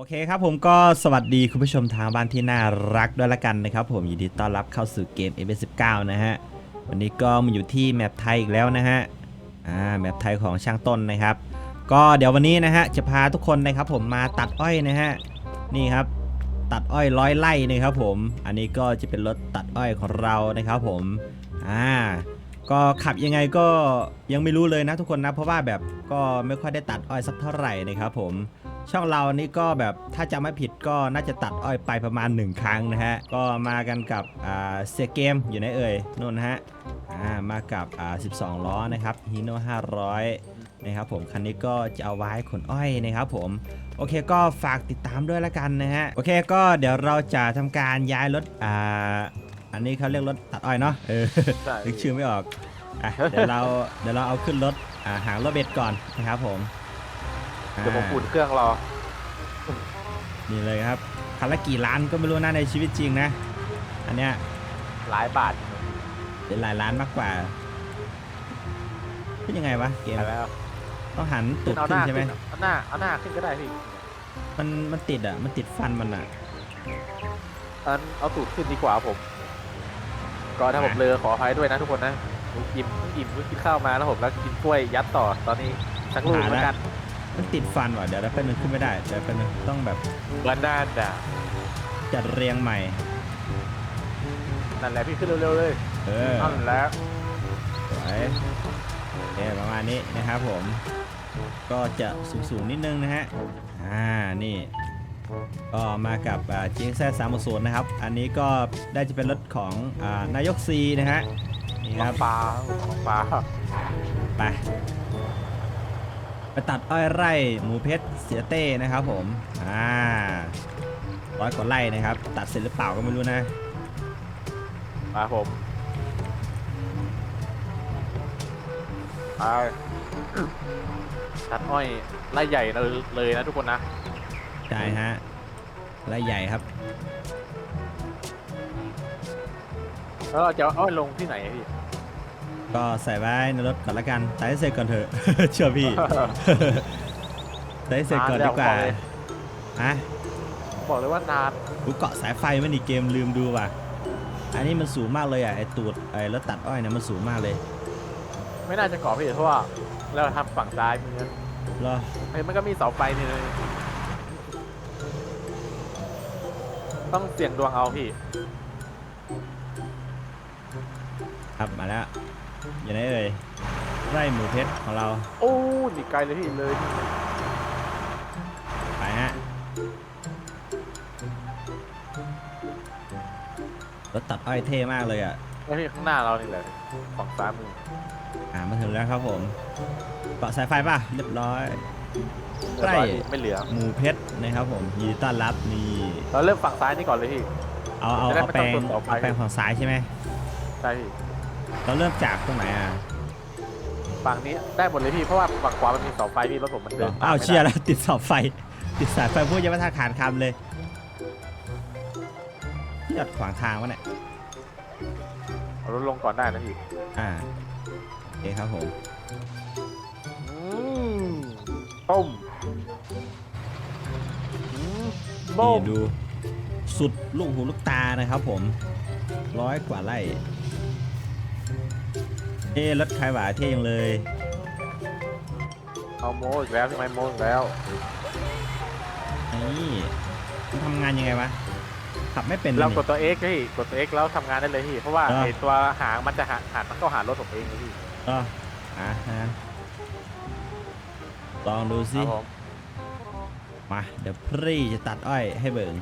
โอเคครับผมก็สวัสดีคุณผู้ชมทางบ้านที่น่ารักด้วยละกันนะครับผมยินดีต้อนรับเข้าสู่เกม f 1 9นะฮะวันนี้ก็มาอยู่ที่แมปไทยอีกแล้วนะฮะอ่าแมปไทยของช่างต้นนะครับ ก็เดี๋ยววันนี้นะฮะจะพาทุกคนนะครับผมมาตัดอ้อยนะฮะนี่ครับตัดอ้อยร้อยไร่นะครับผมอันนี้ก็จะเป็นรถตัดอ้อยของเรานะครับผมอ่าก็ขับยังไงก็ยังไม่รู้เลยนะทุกคนนะเพราะว่าแบบก็ไม่ค่อยได้ตัดอ้อยสักเท่าไหร่นะครับผม ช่องเรานี่ก็แบบถ้าจำไม่ผิดก็น่าจะตัดอ้อยไปประมาณ 1 ครั้งนะฮะ ก็มากันกับอ่าเซียเกมอยู่ไหนเอ่ยนู่นนะฮะอ่ามากับอ่า12 ล้อนะครับฮีโน่500 นะครับผม คันนี้ก็จะเอาไว้ขนอ้อยนะครับผมโอเคก็ฝากติดตามด้วยละกันนะฮะ โอเคก็เดี๋ยวเราจะทำการย้ายรถอ่าอันนี้เขาเรียกรถตัดอ้อยเนาะเออใช่นึกชื่อไม่ออกอะเดี๋ยวเราเดี๋ยวเราเอาขึ้นรถอ่าหางรถเบ็ดก่อนนะครับผม เดี๋ยวผมอ่าอุ่นเครื่องรอ นี่เลยครับคันละกี่ล้านก็ไม่รู้นะในชีวิตจริงนะ อันเนี้ยหลายบาทเป็นหลายล้านมากกว่าเป็นยังไงวะเกมไปแล้วต้องหันตูขึ้ดนเอาหขึ้น้านใช่ไหมขึ้นเอาหน้าเอาหน้าขึ้นก็ได้พี่มันมันติดอะมันติดฟันมันอะอันเอาตูดขึ้นดีกว่าผม ก็ถ้าผมอะเลอขออภัยด้วยนะทุกคนนะผมอิ่มอิ่มเพิ่งกินข้าวมาแล้วผมแล้วกินกล้วยยัดต่อตอนนี้สักลูกแล้วกัน มันติดฟันว่ะเดี๋ยวแป๊บนึงขึ้นไม่ได้เดี๋ยวแป๊บนึงต้องแบบบานาน่าจัดเรียงใหม่ นั่นแหละพี่ขึ้นเร็วๆเลยเออนั่นแหละสวยโอเคประมาณนี้นะครับผม ก็จะสูงๆนิดนึงนะฮะอ่านี่ก็มากับจีเอ็กซ์สามศูนย์นะครับ อันนี้ก็ได้จะเป็นรถของอานายกซีนะฮะนี่ครับฟ้าฟ้าไปไป ตัดอ้อยไร่หมูเพชรเสียเต้นะครับผม อ่าร้อยกว่าไร่นะครับ ตัดเสร็จหรือเปล่าก็ไม่รู้นะ มาผมไปตัดอ้อยไล่ใหญ่เลยเลยนะทุกคนนะใช่ฮะไร่ใหญ่ครับแล้วเราจะเอาอ้อยลงที่ไหนอะพี่ ก็ใส่ไว้ในรถก่อนละกันตัดให้เสร็จก่อนเถอะ เชื่อพี่ตัดให้เสร็จก่อนดีกว่าฮะบอกเลยว่านานกูเกาะสายไฟไม่ดีเกมลืมดูว่ะ อันนี้มันสูงมากเลยอะไอตูดไอรถตัดอ้อยเนี่ยมันสูงมากเลยไม่น่าจะก่อพี่เพราะว่าเราทำฝั่งซ้ายมือเหรอเฮ้ยมันก็มีเสาไฟนี่เลยต้องเสี่ยงดวงเอาพี่ ครับมาแล้ว อยู่ไหนเอ่ยไร่หมูเพชรของเราโอ้นี่ไกลเลยพี่เลยไปฮะรถตัดอ้อยเท่มากเลยอะแล้วพี่ข้างหน้าเรานี่แหละฝั่งซ้ายมืออ่ามาถึงแล้วครับผมเกาะสายไฟป่ะเรียบร้อยใกล้เรียบร้อยพี่ไม่เหลือหมูเพชรนะครับผมยินดีต้อนรับนี่เราเริ่มฝั่งซ้ายนี่ก่อนเลยพี่เอาเอาจะได้เอาไม่แปลต้องงตรวจสอบไฟเอาแปลงฝั่งซ้ายใช่ไหมใช่พี่ เราเริ่มจากตรงไหนอะฝั่งนี้ได้หมดเลยพี่ เพราะว่าฝั่งขวามันมีเสาไฟพี่รถผมมันเดินตมอ้าวไม่ได้เชียร์แล้วติดเสาไฟ ติดสายไฟพูดยังไม่ทันขาดคำเลยที่จอดขวางทางวะเนี่ยเอารถลงก่อนได้นะพี่อ่าโอเคครับผมอืมต้มอืมต้นี่มดูสุดลูกหูลูกตานะครับผมร้อยกว่าไร่ เอ๊ะรถใครหวาเท่ยังเลย เอาโมอีกแล้วใช่ไหมโมอีกแล้วนี่มันทำงานยังไงวะ ขับไม่เป็นลยเรานี่ กดตัว X พี่กดตัว X แล้วทำงานได้เลยพี่เพราะว่าอ่า ไอตัวหางมันจะหันหันมันก็หารถผมเองเลยพี่ก็อะฮะลองดูคสิ รับผมมาเดี๋ยวพรี่จะตัดอ้อยให้เบิ่ง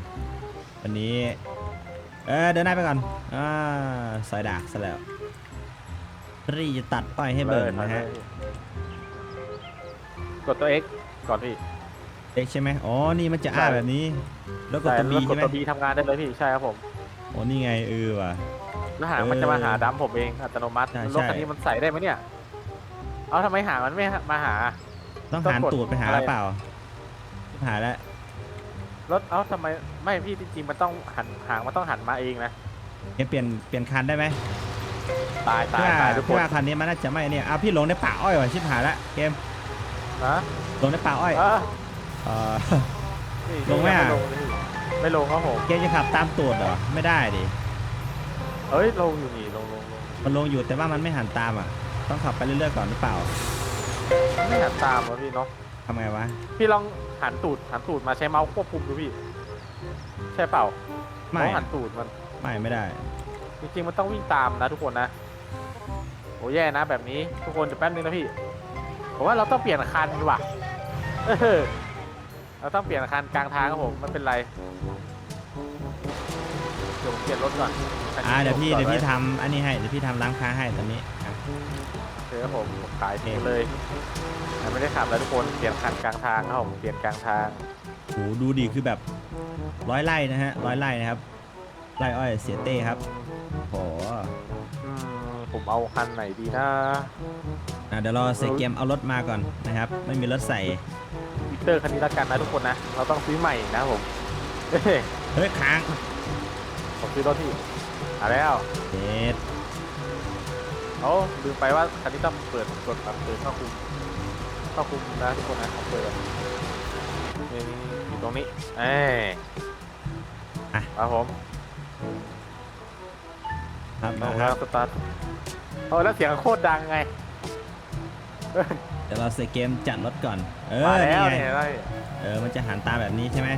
วันนี้ เออเดินหน้าไปก่อนอ่าสายดากซะแล้วพ รี่จะตัดอ้อยให้เบิ่งนะฮะ กดตัว X ก่อนพี่เอ็กใช่ไหมอ๋อ นี่มันจะใช่อ้าแบบนี้ แล้วกดใช่ตัวบีแล้วกใช่ดไหมตัว B ทำงานได้เลยพี่ ใช่ครับผมโอ้นี่ไงเออว่ะ แล้วหางมันจะมาหาดัมผมเองอัตโนมัติ ใช่รถใช่คันนี้มันใส่ได้ไหมเนี่ย เอาทำไมหางมันไม่มาหา ต้องต้องหันกดตูดไปหาอะไรเปล่า หาแล้ว รถ เอ้าทำไม ไม่พี่จริงๆมันต้องหันหางมันต้องหันมาเองนะเกมเปลี่ยนเปลี่ยนคันได้ไหม ตายตายพี่ว่าตายทุกคพี่นว่าคันนี้มันน่าจะไม่เนี่ยอ้าวพี่หลงในป่าอ้อยว่ะชิบหายละเกมนะหลงในป่าอ้อยเออเออนี่ลงไหมอะไม่ลงเลยพี่ไม่ลงครับผมเกมจะขับตามตูดเหรอไม่ได้ดิเอ้ยลงอยู่นี่ลงลงลงมันลงอยู่แต่ว่ามันไม่หันตามอะ ต้องขับไปเรื่อยๆก่อนหรือเปล่า ไม่หันตามวะพี่เนาะทำไงวะพี่ลองหันตูดหันตูดมาใช้เมาส์ควบคุมดูพี่ใช่เปล่าไม่เมาส์หันตูดมันไม่ไม่ได้ จริงๆมันต้องวิ่งตามนะทุกคนนะโอ้แย่นะแบบนี้ทุกคนเดี๋ยวแป๊บนึงนะพี่ผมว่าเราต้องเปลี่ยนคันว่ะเออเราต้องเปลี่ยนคันกลางทางครับผมมันเป็นไรเดี๋ยวผมเปลี่ยนรถก่อนคันนี้อ่าเดี๋ยวพี่ผมจอเดี๋ยวพี่ไทำอันนี้ให้เดี๋ยวพี่ทำล้างค้าให้ตอนนี้อะเดี๋ยวผมผมขายทิ้งเลยแต่ไม่ได้ขับแล้วทุกคนเปลี่ยนคันกลางทางครับผมเปลี่ยนกลางทาง โหดูดีคือแบบร้อยไร่นะฮะร้อยไร่นะครับไร่อ้อยเสียเต้ครับ โหอืมผมเอาคันไหนดีนะอะเดี๋ยวรอเซเกมเอารถมาก่อนนะครับ ไม่มีรถใส่ วิกเตอร์คันนี้ละกันนะทุกคนนะ เราต้องซื้อใหม่นะครับผมเฮ้ยเฮ้ยค้างผมซื้อรถที่มาแล้วเด็ดเอาลืมไปว่าคันนี้ต้องเปิดกดแบบเปิดเข้าคุมเข้าคุมนะทุกคนนะเปิดนี่อยู่ตรงนี้เอ้ยอะ ครับผม ครับเอามาคแล้รัวบสตาร์ทโอ้แล้วเสียงโคตรดังไงเดี๋ยวเราเซเกมจัดรถก่อน เอมาอแล้นี่วไงเนี่ยได้เออมันจะหันตามแบบนี้ใช่ไหม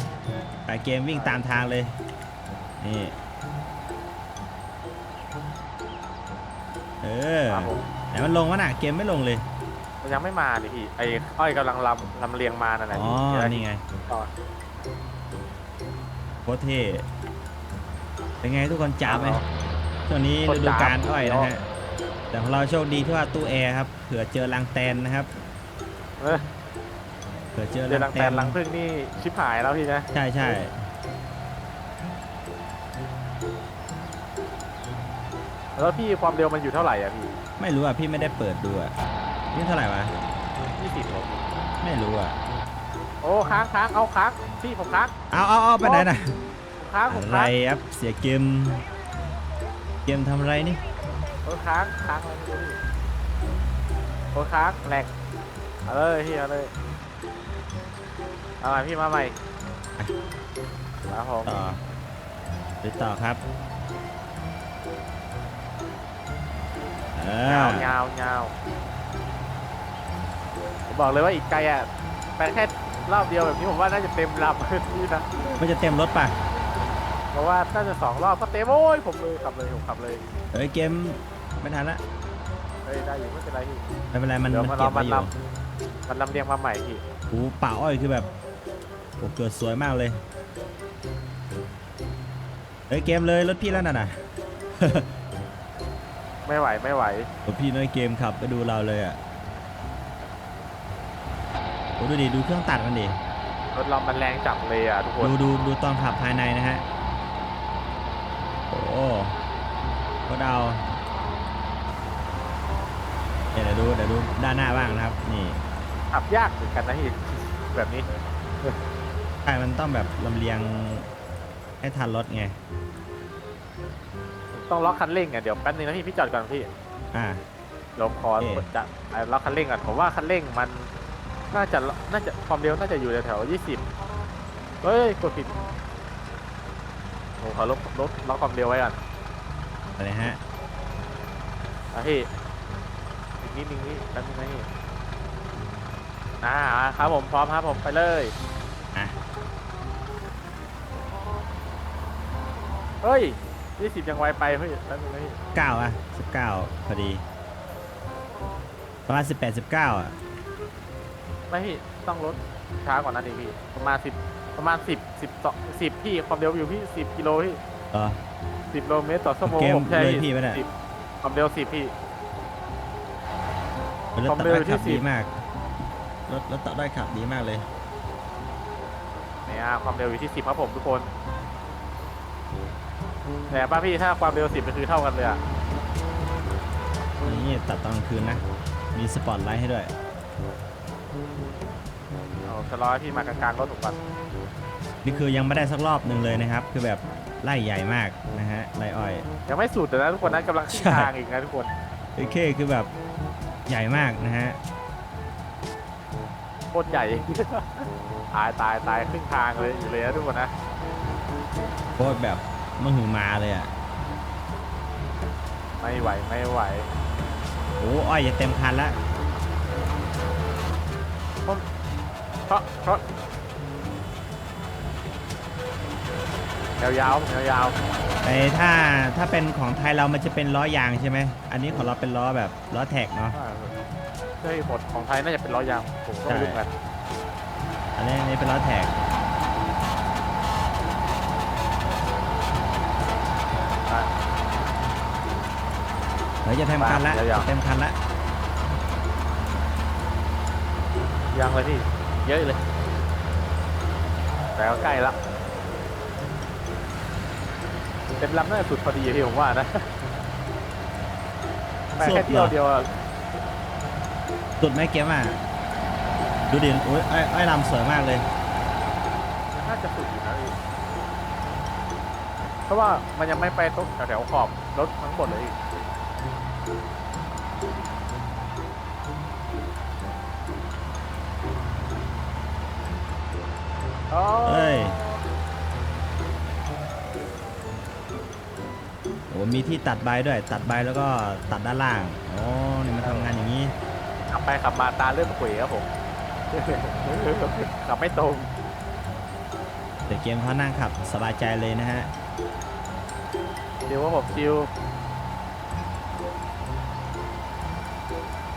ไปเกมวิ่งตามทางเลยนี่เออครับผมไหนมันลงวะน่ะเกมไม่ลงเลยมันยังไม่มาดิพี่ไอ้อ้อยกำลังลำลำเลียงมานั่นแหละอ๋อพี่นี่ไงต่อโคตรเท่เป็นไงทุกคนจ้าบไหมเอา ช่วงนี้โคตฤรดูจ๊าบกาลอ้อยนะฮะแต่ของเราโชคดีที่ว่าตู้แอร์ครับเผื่อเจอรังแตนนะครับเออเผื่อเจอเดี๋ยวรัลังงแตแตนนลังพึ่งนี่ชิบหายแล้วพี่นะใช่ใช่แล้วพี่ความเร็วมันอยู่เท่าไหร่อะพี่ไม่รู้อะพี่ไม่ได้เปิดดูอะนี่เท่าไหร่วะยี่สิบไม่รู้อะโอ้ค้างค้างเอาค้างพี่ผมค้างเอาเอาเอาไปไหนน่ะผมค้างผมอะไรค้างครับเสียเกมเกมทำอะไรนี่โอ้ค้างค้างอะไรไม่รู้พี่โอ้ค้างแหลกเอาเลยพี่เอาเลยเอาใหม่พี่มาใหม่ครับผมต่อไปต่อครับเออยาวยาวยาวผมบอกเลยว่าอีกไกลอะไปแค่รอบเดียวแบบนี้ผมว่าน่าจะเต็มลำพี่นะมันจะเต็มรถป่ะเพ ราะว่าน่าจะสองรอบก็เต็มโอ้ยผมเลยขับเลยผมขับเลยเอ้ยเกมไม่ทันละเฮ้ยได้อยู่ไม่เป็นไรพี่ไม่เป็นไรมันเดี๋ยวมันมาเก็บลไว้องอมายู่ลำมันลำเลียงมาใหม่พี่โอ้ป่าอ้อยคือแบบโอ้เกิดสวยมากเลยเฮ้ยเกมเลยรถพี่แล้วน่ะน่ะไม่ไหวไม่ไหวรถพี่น้อยเกมขับไปดูเราเลยอะโอ้ดูดิดูเครื่องตัดมันดิรถเรามันแรงจับเลยอะทุกคนดูดูดูตอนขับภายในนะฮะโอ้ ก็เดาเดี๋ยวดูเดี๋ยวดูด้านหน้าบ้างนะครับ นี่ขับยากเหมือนกันนะพี่แบบนี้ใช่มันต้องแบบลำเลียงให้ทันรถไง ต้องล็อกคันเร่งอะเดี๋ยวแป๊บนึงนะพี่พี่จอดก่อนพี่อ่าเดี๋ยวขอโอเคกดจะไอ้ล็อกคันเร่งก่อนผมว่าคันเร่งมันน่าจะน่าจะความเร็วน่าจะอยู่แถวๆยี่สิบเฮ้ยกดผิด ผมขอลบลบล็อกความเร็วไว้ก่อนอะไรฮะนะพี่อีกนิดนึงนี่แป๊บนึงนะพี่อ่าครับผมพร้อมครับผมไปเลยอะ เฮ้ยยี่สิบยังไวไปเฮ้ยแป๊บนึงนะพี่เก้าอะสิบเก้าพอดี ประมาณสิบแปดสิบเก้าอะ ไม่พี่ต้องลดช้ากว่านั้นอีกพี่ประมาณสิบ ประมาณสิบสิบต่อสิบพี่ความเร็วอยู่พี่สิบกิโลพี่เออ สิบโลเมตรต่อชั่วโมงเกมผมใช่เลยพี่ปะเนี่ย สิบความเร็วสิบพี่เป็นรถความตัดเร็วได้ที่ขับสิดีบมาก รถรถตัดได้ขับดีมากเลย เนี่ยความเร็วอยู่ที่สิบครับผมทุกคนแต่ป้าพี่ถ้าความเร็วสิบก็คือเท่ากันเลยอะนี่ตัดตอนกลางคืนนะ มีสปอตไลท์ให้ด้วย เอาจะรอให้พี่มากลางๆรถผมก่อน นี่คือยังไม่ได้สักรอบหนึ่งเลยนะครับ คือแบบไล่ใหญ่มากนะฮะไล่อ้อย ยังไม่สุดแต่นะทุกคนนะกำลังขึ้นใช่ ทางอีกนะทุกคนเอเคคือแบบใหญ่มากนะฮะโคตรใหญ่ ตายตายตายครึ่งทางเลยอยู่เลยนะทุกคนนะโคตรแบบมหือมาเลยอะไม่ไหวไม่ไหวโอ้อ้อยจะเต็มคันละ เพราะเพราะ ยาวๆยาวไอ้ถ้าถ้าเป็นของไทยเรามันจะเป็นล้อยางใช่ไหมอันนี้ของเราเป็นล้อแบบล้อแท็กเนาะๆเฮ้ยหมดของไทยน่าจะเป็นล้อยางผมก็ไม่รู้เหมือนกันอันนี้อันนี้เป็นล้อแท็กอะ เฮ้ยจะเต็มคันละยาวๆ จะเต็มคันละยังเลยพี่ เยอะเลย แต่ก็ใกล้ละ เต็มลำน่าจะสุดพอดีอะพี่ผมว่านะไปแค่เที่ยวเดียวอะสุดไหมเกมอะ ดูดิโอ้ยอ้อยอ้อยลำสวยมากเลย น่าจะสุดอยู่นะพี่เพราะว่ามันยังไม่ไปตรงแถวๆขอบรถทั้งหมดเลยอีกอ๋อเอ้ อ้มีที่ตัดใบด้วย ตัดใบแล้วก็ตัดด้านล่างอ๋อนี่มันทำงานอย่างนี้ ขับไปขับมาตาเริ่มเขวครับผม ขับไม่ตรงแต่เกมเขานั่งขับสบายใจเลยนะฮะเดี๋ยวว่าผมชิว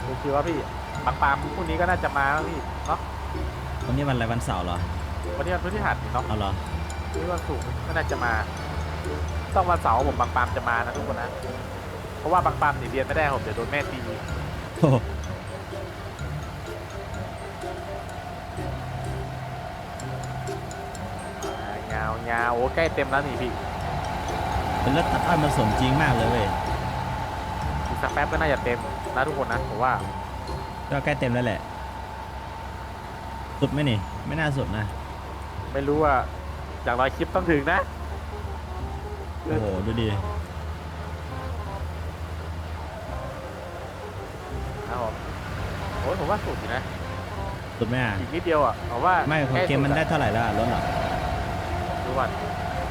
ดูชิวว่าพี่บางปามพรุ่งนี้ก็น่าจะมาแล้วพี่เนาะวันนี้วันอะไรวันเสาร์เหรอวันนี้วันพฤหัสนี่เนาะเอาเหรอนี่วันศุกร์ก็น่าจะมา ต้องวันเสาร์ผมบางปามจะมานะทุกคนนะ เพราะว่าบางปามหนีเรียนไม่ได้ผมเดี๋ยวโดนแม่ตีโอ้โหอ่าเงาเงาโอ้ใกล้เต็มแล้วนี่พี่เป็นรถตัดอ้อยมันสมจริงมากเลยเว้ยอีกสักแป๊บก็น่าจะเต็มนะทุกคนนะผมว่าก็ใกล้เต็มแล้วแหละ สุดไหมนี่ ไม่น่าสุดนะ ไม่รู้ว่าอย่างร้อยคลิปต้องถึงนะโอ้โห ดูดิครับผมโอ้ยผมว่าสุดอยู่นะ สุดไหมอะ อีกนิดเดียวอะผมว่าไม่ของเกมมันได้เท่าไหร่แล้วอะรถเหรอดูวัน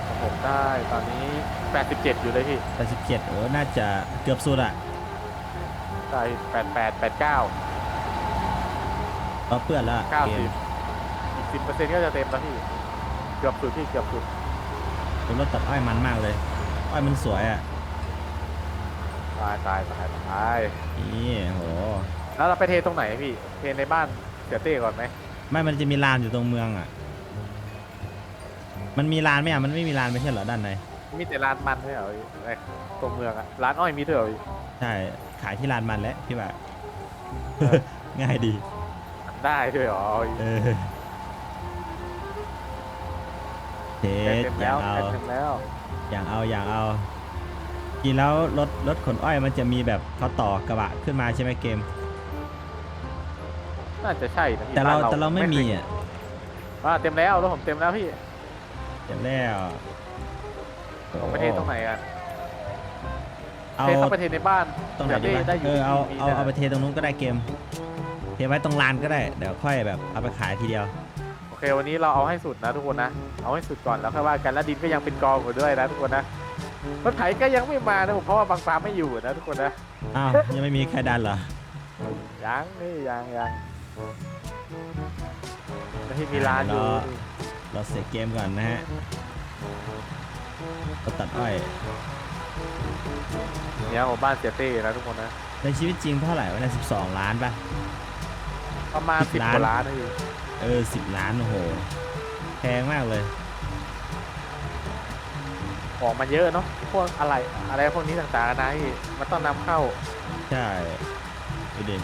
ของผมได้ตอนนี้ 87 อยู่เลยพี่แปดสิบเจ็ดโอ้น่าจะเกือบสุดอะได้88 89 เราเปื้อนแล้วอะเกม90อีก10%ก็จะเต็มแล้วพี่ เกือบสุดพี่เกือบสุด เป็นรถตัดอ้อยมันมากเลย อ้อยมันสวยอะตายตายตายตายนี่โห แล้วเราไปเทตรงไหนพี่ เทในบ้านเสียเต้ก่อนไหมไม่มันจะมีลานอยู่ตรงเมืองอะมันมีลานไหมอะมันไม่มีลานไม่ใช่เหรอด้านใน มีแต่ร้านมันไม่เหรอไอ้ตรงเมืองอะร้านอ้อยมีด้วยเหรอพี่ใช่ ขายที่ลานมันแล้วพี่ว่าเออง่ายดี ได้ด้วยเหรอ เออ เทแกะสเต็มอแล้ย่าวงเอาแกะเต็มแล้วอย่างเอาอย่างเอาจริงแล้วรถรถขนอ้อยมันจะมีแบบเขาต่อกระบะขึ้นมาใช่ไหมเกม น่าจะใช่นะพี่แต่เราบ้นแต่เราไม่มีอะอ่าเต็มแล้วรถผมเต็มแล้วพี่เดี๋ยวแล้วผมไปเทตรงไหนอะเอาเทเข้าไปเทในบ้านตรงไหนดีดี๋ยววะได้อยู่เออเอาที่เอามีนะเอาไปเทตรงนู้นก็ได้เกม เทไว้ตรงลานก็ได้เดี๋ยวค่อยแบบเอาไปขายทีเดียวโอ เควันนี้เราเอาให้สุดนะทุกคนนะ เอาให้สุดก่อนแล้วค่อยว่ากันแล้วดินก็ยังเป็นกองอยู่ด้วยนะทุกคนนะรถไถก็ยังไม่มานะผมเพราะว่าบางปาไม่อยู่นะทุกคนนะอ้าว ยังไม่มีใครดันเหรอ ยังนี่ยังยังแล้วที่มีร้านอยู่รอเราเสียเกมก่อนนะฮะเราตัดอ้อยเนี่ยผมบ้านเสียเต้นะทุกคนนะ ในชีวิตจริงเท่าไหร่วะเนี่ยสิบสองล้านป่ะประมาณสิสิบบล้านกว่าล้านนะพี่ เออสิบล้านโอ้โหแพงมากเลย ของมันเยอะเนาะพวกอะไรอะไรพวกนี้ต่างๆนะพี่มันต้องนำเข้า ใช่ดูดิ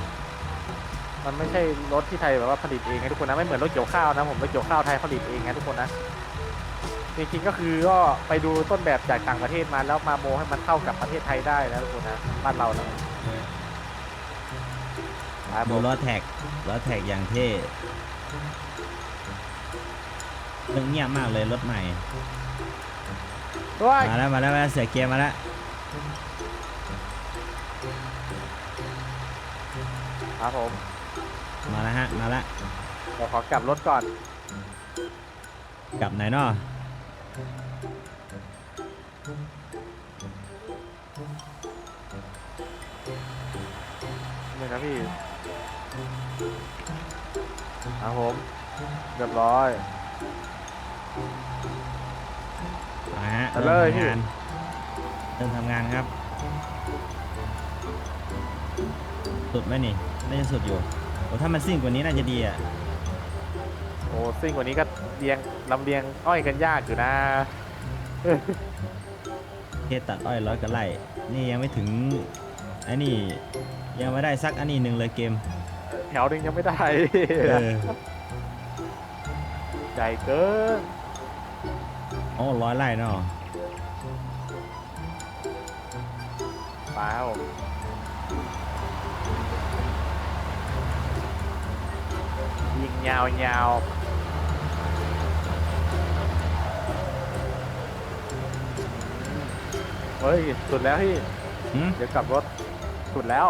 มันไม่ใช่รถที่ไทยแบบว่าผลิตเองไงทุกคนนะไม่เหมือนรถเกี่ยวข้าวนะผมรถเกี่ยวข้าวไทยผลิตเองไงทุกคนนะจริงๆก็คือก็ไปดูต้นแบบจากต่างประเทศมาแล้วมาโมให้มันเข้ากับประเทศไทยได้นะทุกคนนะบ้านเรานะครับผดูมล้อแท็กล้อแท็กอย่างเท่ เรื่องเงียบมากเลยรถใหม่ ด้วยมาแล้วมาแล้วมาแล้วเสียเกมมาแล้วครับผมมาแล้วฮะมาแล้วเดี๋ยวขอกลับรถก่อน กลับไหนเนาะนี่นะพี่ครับผม เรียบร้อย ฮะไปเลยพี่เริ่มทำงานเริ่มทำงานครับ สุดไหมนี่น่าจะสุดอยู่โอ้ถ้ามันซิ่งกว่านี้น่าจะดีอะโอ้ซิ่งกว่านี้ก็เรียงลำเลียงอ้อยกันยากอยู่นะเทศตัดอ้อยร้อยกระไร่นี่ยังไม่ถึงไอ้นี่ยังไม่ได้สักอันนี้หนึ่งเลยเกมแถวหนึงยังไม่ได้เออ ใหญ่เกิน โอ้ร้อยไร่เนาะไปครับผมยิงยาวยาวเฮ้ย สุดแล้วพี่ หืมเดี๋ยวกลับรถ สุดแล้ว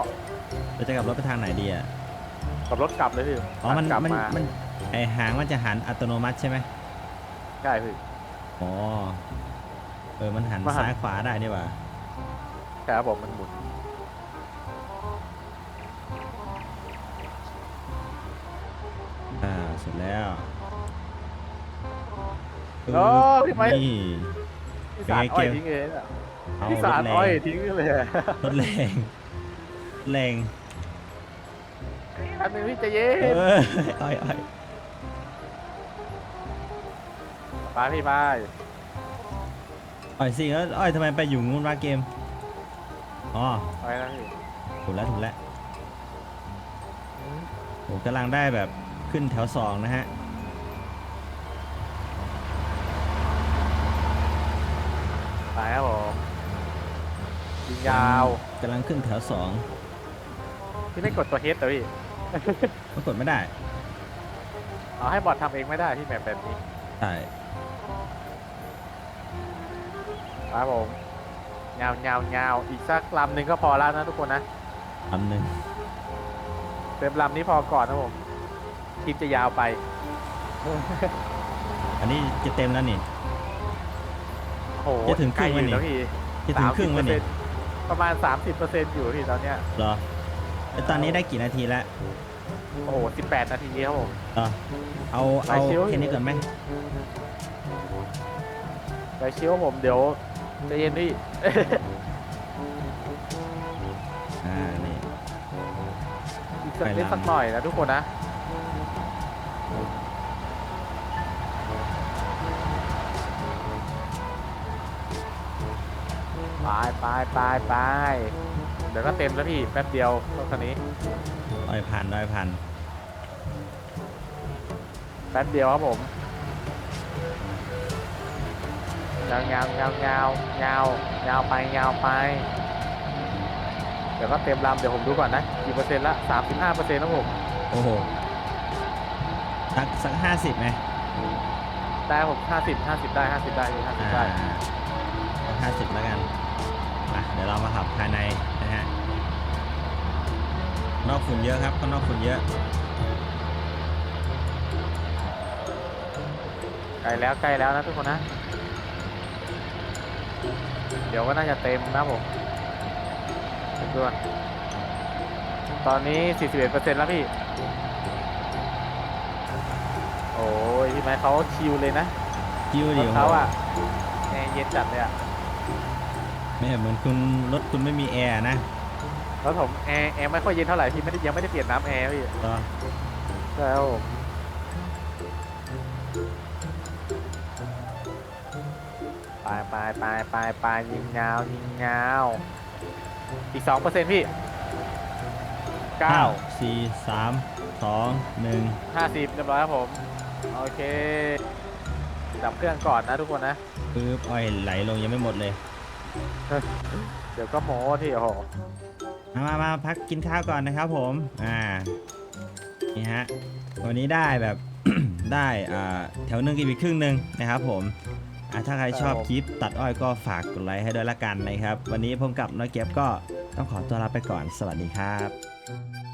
เราจะกลับรถไปทางไหนดีอะ กลับรถกลับเลยพี่อ๋อ มันกลับมัน มามัน ไอหางมันจะหันอัตโนมัติใช่ไหม ใช่พี่ อ๋อ เออ มันหันมาหัน ซ้ายขวาได้นี่หว่าใช่ครับผมมันหมุน อ่าสุดแล้วโอ้พี่ไม้นี่พี่สารเป็นไงอ้อยเกม ทิ้งเลยอะเอาพี่รสารถแรอ้อยงทิ้งเลยอะรถแรงแรงอันนึงพี่ใจะเย็เอนออ้อยอ้อย ไปพี่ไปอ้อยสิแล้วอ้อยทำไมไปอยู่งูนวะเกม อ๋อ ไปนะพี่ถูกแล้วถูกแล้วผมกำลังได้แบบขึ้นแถวสองนะฮะ ไปครับผมยิงยาวกำลังขึ้นแถวสองพี่ไม่กดตัวเฮดแต่พี่ปรากฏไม่ได้ เอาให้บอททำเองไม่ได้ที่แมปแบบนี้ ใช่ ครับผมยาวยาวยาวอีกสักลำหนึ่งก็พอแล้วนะทุกคนนะลำหนึ่งเต็มลำนี้พอก่อนนะผมคลิปจะยาวไป อันนี้จะเต็มแล้วนี่โอ้โหจะถึงครึ่ใกล้งอไหมยู่นี่นะพี่จะถึงครึ่งวันนี้30%ประมาณ 30%อยู่พี่ตอนเนี้ยเหรอแล้วตอนนี้ได้กี่นาทีแล้ว โอ้โห18 นาทีครับผมเหรอเอาไปเอาชิวแค่นี้ก่อนไหมไปเชื่อผมเดี๋ยว ใจะเย็นพี่อ่านี่ อีกสักไปนิดลำสักหน่อยนะทุกคนนะ ไปไปไปไปเดี๋ยวก็เต็มแล้วพี่ แป๊บเดียวรถคันนี้อ้อยพันอ้อยพันแป๊บเดียวครับผม ยาวยาวยาวยาวยาวยาวไปยาวไป เดี๋ยวก็เต็มลำเดี๋ยวผมดูก่อนนะกี่เปอร์เซ็นต์ละสามสิบห้าเปอร์เซ็นต์นะผมโอ้โหสักสักห้าสิบไหมได้ผมห้าสิบห้าสิบได้ห้าสิบได้ห้าสิบอ่าได้ห้าสิบแล้วกันมาเดี๋ยวเรามาขับภายในนะฮะนอกฝุ่นเยอะครับข้างนอกฝุ่นเยอะใกล้แล้วใกล้แล้วนะทุกคนนะ เดี๋ยวก็น่าจะเต็มนะผมดูก่อนตอนนี้ 41%แล้วพี่ โอ้ยพี่ไม้เขาชิวเลยนะคิวรเดีถยวเขาอะแอร์เย็นจัดเลยอะไม่เหมือนคุณรถคุณไม่มีแอร์นะรถผมแอร์แอร์ไม่ค่อยเย็นเท่าไหร่พี่ไม่ได้ยังไม่ได้เปลี่ยนน้ำแอร์พี่ก็ใช่ครับผม ไปไปไปไปไปยิงยาวยิงยาวอีกสองเปอร์เซ็นต์พี่เก้าสี่สามสองหนึ่งห้าสิบเรียบร้อยครับผม โอเค ดับเครื่องก่อนนะทุกคนนะปึ๊บอ้อยไหลลงยังไม่หมดเลย เดี๋ยวก็โม้ที่โอ้โหมามามาพักกินข้าวก่อนนะครับผม อ่า นี่ฮะ วันนี้ได้แบบ ได้อ่าแถวหนึ่งกับอีกครึ่งหนึ่งนะครับผม อะถ้าใครชอบคลิปตัดอ้อยก็ฝากกดไลค์ให้ด้วยละกันนะครับ วันนี้ผมกับน้อยเก็บก็ต้องขอตัวลาไปก่อนสวัสดีครับ